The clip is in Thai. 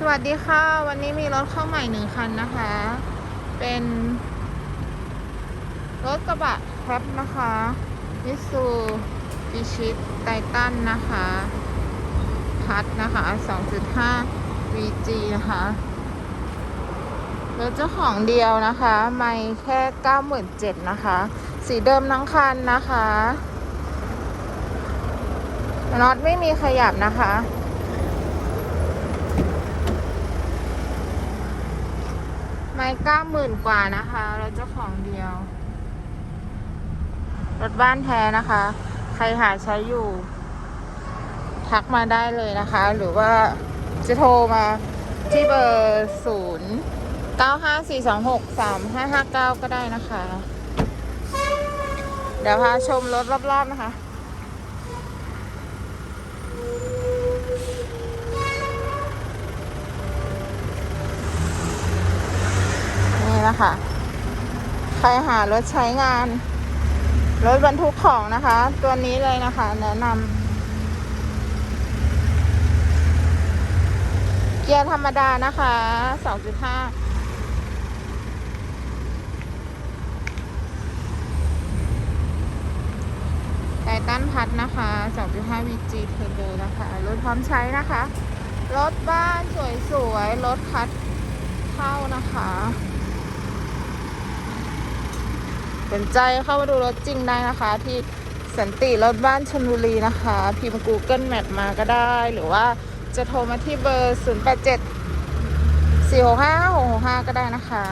สวัสดีค่ะ วันนี้มีรถเข้าใหม่หนึ่งคันนะคะ เป็นรถกระบะครับนะคะมิสูบิชิตไททันนะคะ พัดนะคะ 2.5 VG นะคะ รถเจ้าของเดียวนะคะ ไม่แค่ 97,000นะคะ สีเดิมทั้งคันนะคะน็อตไม่มีขยับนะคะ ไม่เก้าหมื่นกว่านะคะรถเจ้าของเดียว รถบ้านแท้นะคะ ใครหาใช้อยู่ ทักมาได้เลยนะคะ หรือว่าจะโทรมาที่เบอร์ศูนย์เก้าห้าสี่สองหกสามห้าห้าเก้าก็ได้นะคะ เดี๋ยวพาชมรถรอบๆนะคะ นะคะ ใครหารถใช้งาน รถบรรทุกของนะคะ ตัวนี้เลยนะคะ แนะนำเกียร์ธรรมดานะคะ2.5ไททันพัดนะคะ2.5 VG Turbo นะคะ รถพร้อมใช้นะคะ รถบ้านสวยๆ รถคัดเข้านะคะ สนใจเข้ามาดูรถจริงได้นะคะ ที่สันติรถบ้านชนบุรีนะคะ พิมพ์ Google Map มาก็ได้ หรือว่าจะโทรมาที่เบอร์ 087 465 665 ก็ได้นะคะ